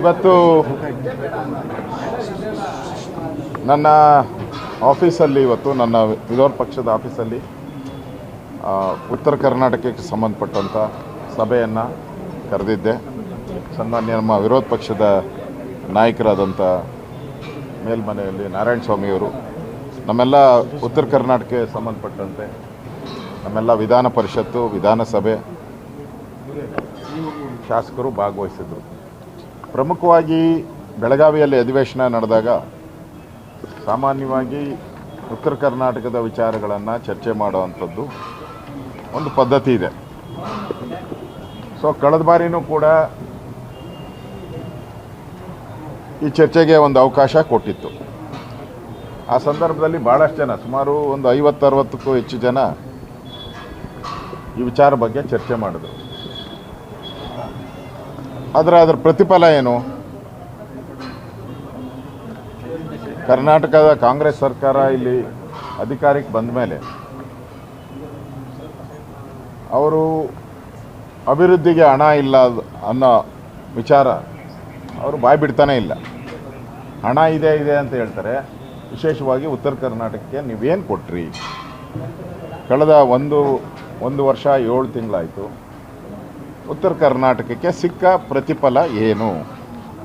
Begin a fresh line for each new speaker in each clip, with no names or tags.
ಇವತ್ತು ನನ್ನ ಆಫೀಸಲ್ಲಿ ಇವತ್ತು, ನನ್ನ ವಿರೋಧ ಪಕ್ಷದ ಆಫೀಸಲ್ಲಿ ಉತ್ತರ ಕರ್ನಾಟಕಕ್ಕೆ ಸಂಬಂಧಪಟ್ಟಂಥ ಸಭೆಯನ್ನು ಕರೆದಿದ್ದೆ. ಸನ್ಮಾನ್ಯ ನಮ್ಮ ವಿರೋಧ ಪಕ್ಷದ ನಾಯಕರಾದಂಥ ಮೇಲ್ಮನೆಯಲ್ಲಿ ನಾರಾಯಣ ಸ್ವಾಮಿಯವರು ನಮ್ಮೆಲ್ಲ ಉತ್ತರ ಕರ್ನಾಟಕಕ್ಕೆ ಸಂಬಂಧಪಟ್ಟಂತೆ, ನಮ್ಮೆಲ್ಲ ವಿಧಾನ ಪರಿಷತ್ತು, ವಿಧಾನಸಭೆ ಶಾಸಕರು ಭಾಗವಹಿಸಿದ್ರು. ಪ್ರಮುಖವಾಗಿ ಬೆಳಗಾವಿಯಲ್ಲಿ ಅಧಿವೇಶನ ನಡೆದಾಗ ಸಾಮಾನ್ಯವಾಗಿ ಉತ್ತರ ಕರ್ನಾಟಕದ ವಿಚಾರಗಳನ್ನು ಚರ್ಚೆ ಮಾಡುವಂಥದ್ದು ಒಂದು ಪದ್ಧತಿ ಇದೆ. ಸೊ ಕಳೆದ ಬಾರಿನೂ ಕೂಡ ಈ ಚರ್ಚೆಗೆ ಒಂದು ಅವಕಾಶ ಕೊಟ್ಟಿತ್ತು. ಆ ಸಂದರ್ಭದಲ್ಲಿ ಭಾಳಷ್ಟು ಜನ, ಸುಮಾರು ಒಂದು ಐವತ್ತು ಅರವತ್ತಕ್ಕೂ ಹೆಚ್ಚು ಜನ ಈ ವಿಚಾರ ಬಗ್ಗೆ ಚರ್ಚೆ ಮಾಡಿದ್ರು. ಆದರೆ ಅದರ ಪ್ರತಿಫಲ ಏನು? ಕರ್ನಾಟಕದ ಕಾಂಗ್ರೆಸ್ ಸರ್ಕಾರ ಇಲ್ಲಿ ಅಧಿಕಾರಕ್ಕೆ ಬಂದ ಮೇಲೆ ಅವರು ಅಭಿವೃದ್ಧಿಗೆ ಹಣ ಇಲ್ಲ ಅನ್ನೋ ವಿಚಾರ ಅವರು ಬಾಯಿ ಬಿಡ್ತಾನೆ ಇಲ್ಲ. ಹಣ ಇದೆ ಇದೆ ಅಂತ ಹೇಳ್ತಾರೆ. ವಿಶೇಷವಾಗಿ ಉತ್ತರ ಕರ್ನಾಟಕಕ್ಕೆ ನೀವೇನು ಕೊಟ್ರಿ? ಕಳೆದ ಒಂದು ಒಂದು ವರ್ಷ ಏಳು ತಿಂಗಳಾಯಿತು. ಉತ್ತರ ಕರ್ನಾಟಕಕ್ಕೆ ಸಿಕ್ಕ ಪ್ರತಿಫಲ ಏನು?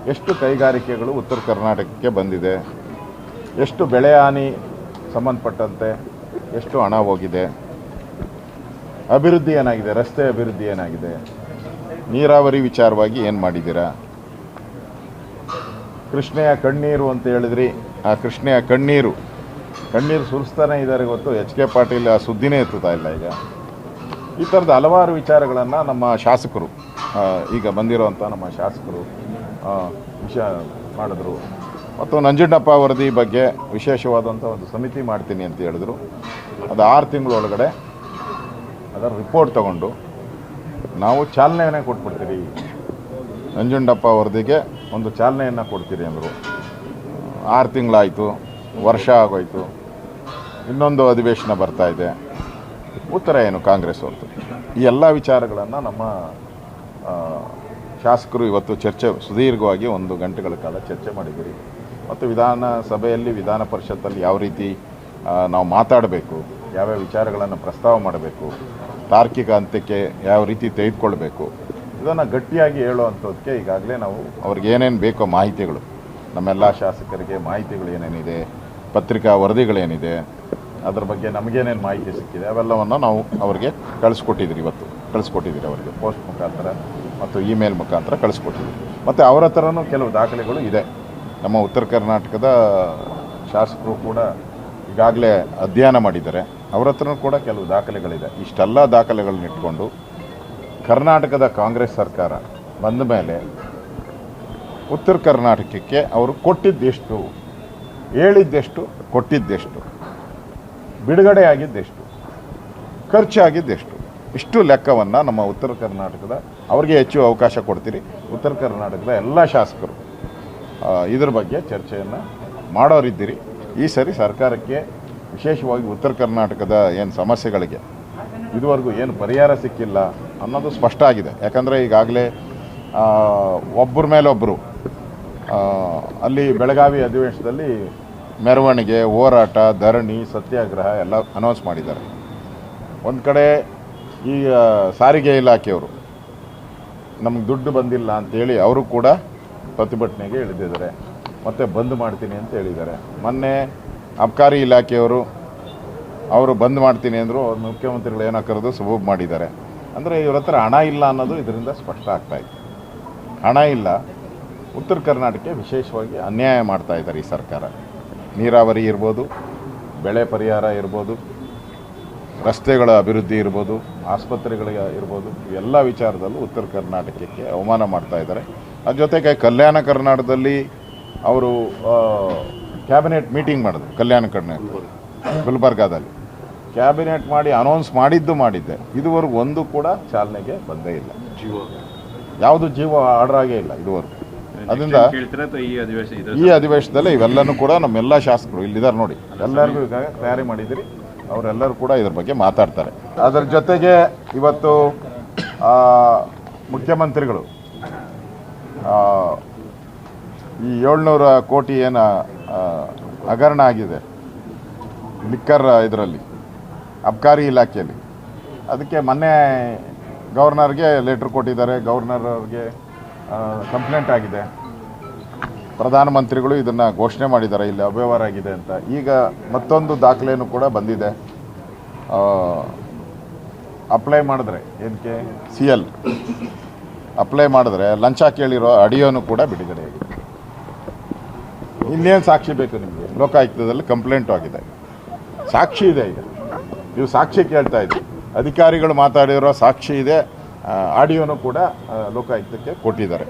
ಎಷ್ಟು ಕೈಗಾರಿಕೆಗಳು ಉತ್ತರ ಕರ್ನಾಟಕಕ್ಕೆ ಬಂದಿದೆ? ಎಷ್ಟು ಬೆಳೆ ಹಾನಿ ಸಂಬಂಧಪಟ್ಟಂತೆ ಎಷ್ಟು ಹಣ ಹೋಗಿದೆ? ಅಭಿವೃದ್ಧಿ ಏನಾಗಿದೆ? ರಸ್ತೆ ಅಭಿವೃದ್ಧಿ ಏನಾಗಿದೆ? ನೀರಾವರಿ ವಿಚಾರವಾಗಿ ಏನು ಮಾಡಿದ್ದೀರಾ? ಕೃಷ್ಣೆಯ ಕಣ್ಣೀರು ಅಂತ ಹೇಳಿದ್ರಿ. ಆ ಕೃಷ್ಣೆಯ ಕಣ್ಣೀರು. ಕಣ್ಣೀರು ಸುರಿಸ್ತಾನೆ ಇದ್ದಾರೆ ಗೊತ್ತು. ಎಚ್ ಕೆ ಪಾಟೀಲ್ ಆ ಸುದ್ದಿನೇ ಎತ್ತುತ್ತಾ ಇಲ್ಲ ಈಗ. ಈ ಥರದ ಹಲವಾರು ವಿಚಾರಗಳನ್ನು ನಮ್ಮ ಶಾಸಕರು ಈಗ ಬಂದಿರೋವಂಥ ನಮ್ಮ ಶಾಸಕರು ವಿಷ ಮಾಡಿದ್ರು. ಮತ್ತು ನಂಜುಂಡಪ್ಪ ವರದಿ ಬಗ್ಗೆ ವಿಶೇಷವಾದಂಥ ಒಂದು ಸಮಿತಿ ಮಾಡ್ತೀನಿ ಅಂತ ಹೇಳಿದ್ರು. ಅದು ಆರು ತಿಂಗಳೊಳಗಡೆ ಅದರ ರಿಪೋರ್ಟ್ ತಗೊಂಡು ನಾವು ಚಾಲನೆಯನ್ನೇ ಕೊಟ್ಬಿಡ್ತೀರಿ ನಂಜುಂಡಪ್ಪ ವರದಿಗೆ ಒಂದು ಚಾಲನೆಯನ್ನು ಕೊಡ್ತೀರಿ ಅಂದರು. ಆರು ತಿಂಗಳಾಯಿತು, ವರ್ಷ ಆಗೋಯ್ತು. ಇನ್ನೊಂದು ಅಧಿವೇಶನ ಬರ್ತಾ ಇದೆ. ಉತ್ತರ ಏನು ಕಾಂಗ್ರೆಸ್ ಹೊರತು ಈ ಎಲ್ಲ ವಿಚಾರಗಳನ್ನು ನಮ್ಮ ಶಾಸಕರು ಇವತ್ತು ಚರ್ಚೆ ಸುದೀರ್ಘವಾಗಿ ಒಂದು ಗಂಟೆಗಳ ಕಾಲ ಚರ್ಚೆ ಮಾಡಿದ್ದೀರಿ. ಮತ್ತು ವಿಧಾನಸಭೆಯಲ್ಲಿ, ವಿಧಾನ ಪರಿಷತ್ತಲ್ಲಿ ಯಾವ ರೀತಿ ನಾವು ಮಾತಾಡಬೇಕು, ಯಾವ್ಯಾವ ವಿಚಾರಗಳನ್ನು ಪ್ರಸ್ತಾವ ಮಾಡಬೇಕು, ತಾರ್ಕಿಕ ಅಂತ್ಯಕ್ಕೆ ಯಾವ ರೀತಿ ತೆಗೆದುಕೊಳ್ಬೇಕು, ಇದನ್ನು ಗಟ್ಟಿಯಾಗಿ ಹೇಳುವಂಥದ್ದಕ್ಕೆ ಈಗಾಗಲೇ ನಾವು ಅವ್ರಿಗೆ ಏನೇನು ಬೇಕೋ ಮಾಹಿತಿಗಳು, ನಮ್ಮೆಲ್ಲ ಶಾಸಕರಿಗೆ ಮಾಹಿತಿಗಳು ಏನೇನಿದೆ, ಪತ್ರಿಕಾ ವರದಿಗಳೇನಿದೆ ಅದ್ರ ಬಗ್ಗೆ ನಮಗೇನೇನು ಮಾಹಿತಿ ಸಿಕ್ಕಿದೆ, ಅವೆಲ್ಲವನ್ನು ನಾವು ಅವರಿಗೆ ಕಳಿಸ್ಕೊಟ್ಟಿದ್ದೀರಿ ಇವತ್ತು. ಕಳಿಸ್ಕೊಟ್ಟಿದ್ದೀರಿ ಅವರಿಗೆ. ಪೋಸ್ಟ್ ಮುಖಾಂತರ ಮತ್ತು ಇಮೇಲ್ ಮುಖಾಂತರ ಕಳಿಸ್ಕೊಟ್ಟಿದ್ದೀರಿ. ಮತ್ತು ಅವರ ಹತ್ರನೂ ಕೆಲವು ದಾಖಲೆಗಳು ಇದೆ. ನಮ್ಮ ಉತ್ತರ ಕರ್ನಾಟಕದ ಶಾಸಕರು ಕೂಡ ಈಗಾಗಲೇ ಅಧ್ಯಯನ ಮಾಡಿದ್ದಾರೆ. ಅವ್ರ ಹತ್ರನೂ ಕೂಡ ಕೆಲವು ದಾಖಲೆಗಳಿದೆ. ಇಷ್ಟೆಲ್ಲ ದಾಖಲೆಗಳನ್ನ ಇಟ್ಕೊಂಡು ಕರ್ನಾಟಕದ ಕಾಂಗ್ರೆಸ್ ಸರ್ಕಾರ ಬಂದ ಮೇಲೆ ಉತ್ತರ ಕರ್ನಾಟಕಕ್ಕೆ ಅವರು ಕೊಟ್ಟಿದ್ದೆಷ್ಟು, ಹೇಳಿದ್ದೆಷ್ಟು, ಕೊಟ್ಟಿದ್ದೆಷ್ಟು. ಬಿಡುಗಡೆ ಆಗಿದ್ದೆಷ್ಟು ಖರ್ಚಾಗಿದ್ದೆಷ್ಟು? ಇಷ್ಟು ಲೆಕ್ಕವನ್ನು ನಮ್ಮ ಉತ್ತರ ಕರ್ನಾಟಕದ ಅವ್ರಿಗೆ ಹೆಚ್ಚು ಅವಕಾಶ ಕೊಡ್ತೀರಿ. ಉತ್ತರ ಕರ್ನಾಟಕದ ಎಲ್ಲ ಶಾಸಕರು ಇದ್ರ ಬಗ್ಗೆ ಚರ್ಚೆಯನ್ನು ಮಾಡೋರಿದ್ದೀರಿ. ಈ ಸರಿ ಸರ್ಕಾರಕ್ಕೆ ವಿಶೇಷವಾಗಿ ಉತ್ತರ ಕರ್ನಾಟಕದ ಏನು ಸಮಸ್ಯೆಗಳಿಗೆ ಇದುವರೆಗೂ ಏನು ಪರಿಹಾರ ಸಿಕ್ಕಿಲ್ಲ ಅನ್ನೋದು ಸ್ಪಷ್ಟ ಆಗಿದೆ. ಯಾಕಂದರೆ ಈಗಾಗಲೇ ಒಬ್ಬರ ಮೇಲೊಬ್ಬರು ಅಲ್ಲಿ ಬೆಳಗಾವಿ ಅಧಿವೇಶನದಲ್ಲಿ ಮೆರವಣಿಗೆ, ಹೋರಾಟ, ಧರಣಿ, ಸತ್ಯಾಗ್ರಹ ಎಲ್ಲ ಅನೌನ್ಸ್ ಮಾಡಿದ್ದಾರೆ. ಒಂದು ಕಡೆ ಈ ಸಾರಿಗೆ ಇಲಾಖೆಯವರು ನಮ್ಗೆ ದುಡ್ಡು ಬಂದಿಲ್ಲ ಅಂತೇಳಿ ಅವರು ಕೂಡ ಪ್ರತಿಭಟನೆಗೆ ಇಳಿದಿದ್ದಾರೆ. ಮತ್ತು ಬಂದ್ ಮಾಡ್ತೀನಿ ಅಂತ ಹೇಳಿದ್ದಾರೆ. ಮೊನ್ನೆ ಅಬ್ಕಾರಿ ಇಲಾಖೆಯವರು ಅವರು ಬಂದ್ ಮಾಡ್ತೀನಿ ಅಂದರು ಮುಖ್ಯಮಂತ್ರಿಗಳು ಏನೋ ಕರೆದು ಸಬೂಬ್ ಮಾಡಿದ್ದಾರೆ. ಅಂದರೆ ಇವ್ರ ಹತ್ರ ಹಣ ಇಲ್ಲ ಅನ್ನೋದು ಇದರಿಂದ ಸ್ಪಷ್ಟ ಆಗ್ತಾ ಇದೆ. ಹಣ ಇಲ್ಲ. ಉತ್ತರ ಕರ್ನಾಟಕಕ್ಕೆ ವಿಶೇಷವಾಗಿ ಅನ್ಯಾಯ ಮಾಡ್ತಾ ಇದ್ದಾರೆ ಈ ಸರ್ಕಾರ. ನೀರಾವರಿ ಇರ್ಬೋದು ಬೆಳೆ ಪರಿಹಾರ ಇರ್ಬೋದು ರಸ್ತೆಗಳ ಅಭಿವೃದ್ಧಿ ಇರ್ಬೋದು ಆಸ್ಪತ್ರೆಗಳಿಗೆ ಇರ್ಬೋದು ಇವೆಲ್ಲ ವಿಚಾರದಲ್ಲೂ ಉತ್ತರ ಕರ್ನಾಟಕಕ್ಕೆ ಅವಮಾನ ಮಾಡ್ತಾ ಇದ್ದಾರೆ. ಅದ್ರ ಜೊತೆಗೆ ಕಲ್ಯಾಣ ಕರ್ನಾಟಕದಲ್ಲಿ ಅವರು ಕ್ಯಾಬಿನೆಟ್ ಮೀಟಿಂಗ್ ಮಾಡಿದ್ರು ಕಲ್ಯಾಣ ಕರ್ನಾಟಕ ಗುಲ್ಬರ್ಗಾದಲ್ಲಿ. ಕ್ಯಾಬಿನೆಟ್ ಮಾಡಿ ಅನೌನ್ಸ್ ಮಾಡಿದ್ದು ಮಾಡಿದ್ದೆ. ಇದುವರೆಗೂ ಒಂದು ಕೂಡ ಚಾಲನೆಗೆ ಬಂದೇ ಇಲ್ಲ. ಯಾವುದು ಜೀವ ಆರ್ಡ್ರಾಗೇ ಇಲ್ಲ ಇದುವರೆಗೂ. ಅದರಿಂದ
ಈ
ಅಧಿವೇಶನದಲ್ಲಿ ಇವೆಲ್ಲನೂ ಕೂಡ ನಮ್ಮೆಲ್ಲ ಶಾಸಕರು ಇಲ್ಲಿದ್ದಾರೆ ನೋಡಿ. ಎಲ್ಲರಿಗೂ ಈಗ ತಯಾರಿ ಮಾಡಿದ್ದೀರಿ. ಅವರೆಲ್ಲರೂ ಕೂಡ ಇದ್ರ ಬಗ್ಗೆ ಮಾತಾಡ್ತಾರೆ. ಅದರ ಜೊತೆಗೆ ಇವತ್ತು ಆ, ಮುಖ್ಯಮಂತ್ರಿಗಳು ಆ, ಈ ಏಳ್ನೂರ ಕೋಟಿ ಏನ ಹಗರಣ ಆಗಿದೆ ಲಿಕ್ಕರ್ ಇದರಲ್ಲಿ ಅಬ್ಕಾರಿ ಇಲಾಖೆಯಲ್ಲಿ. ಅದಕ್ಕೆ ಮೊನ್ನೆ ಗವರ್ನರ್ಗೆ ಲೆಟ್ರ್ ಕೊಟ್ಟಿದ್ದಾರೆ. ಗವರ್ನರ್ ಅವ್ರಿಗೆ ಕಂಪ್ಲೇಂಟ್ ಆಗಿದೆ. ಪ್ರಧಾನಮಂತ್ರಿಗಳು ಇದನ್ನು ಘೋಷಣೆ ಮಾಡಿದ್ದಾರೆ, ಇಲ್ಲಿ ಅವ್ಯವಹಾರ ಆಗಿದೆ ಅಂತ. ಈಗ ಮತ್ತೊಂದು ದಾಖಲೆಯೂ ಕೂಡ ಬಂದಿದೆ. ಅಪ್ಲೈ ಮಾಡಿದ್ರೆ ಏನಕ್ಕೆ ಸಿ ಎಲ್. ಅಪ್ಲೈ ಮಾಡಿದ್ರೆ ಲಂಚ ಕೇಳಿರೋ ಅಡಿಯೋನು ಕೂಡ ಬಿಡುಗಡೆ ಆಗಿದೆ. ಇನ್ನೇನು ಸಾಕ್ಷಿ ಬೇಕು ನಿಮಗೆ? ಲೋಕಾಯುಕ್ತದಲ್ಲಿ ಕಂಪ್ಲೇಂಟು ಆಗಿದೆ. ಸಾಕ್ಷಿ ಇದೆ ಈಗ. ನೀವು ಸಾಕ್ಷಿ ಕೇಳ್ತಾ ಇದ್ದೀವಿ ಅಧಿಕಾರಿಗಳು ಮಾತಾಡಿರೋ ಸಾಕ್ಷಿ ಇದೆ. ಆಡಿಯೋನು ಕೂಡ ಲೋಕಾಯುಕ್ತಕ್ಕೆ ಕೊಟ್ಟಿದ್ದಾರೆ.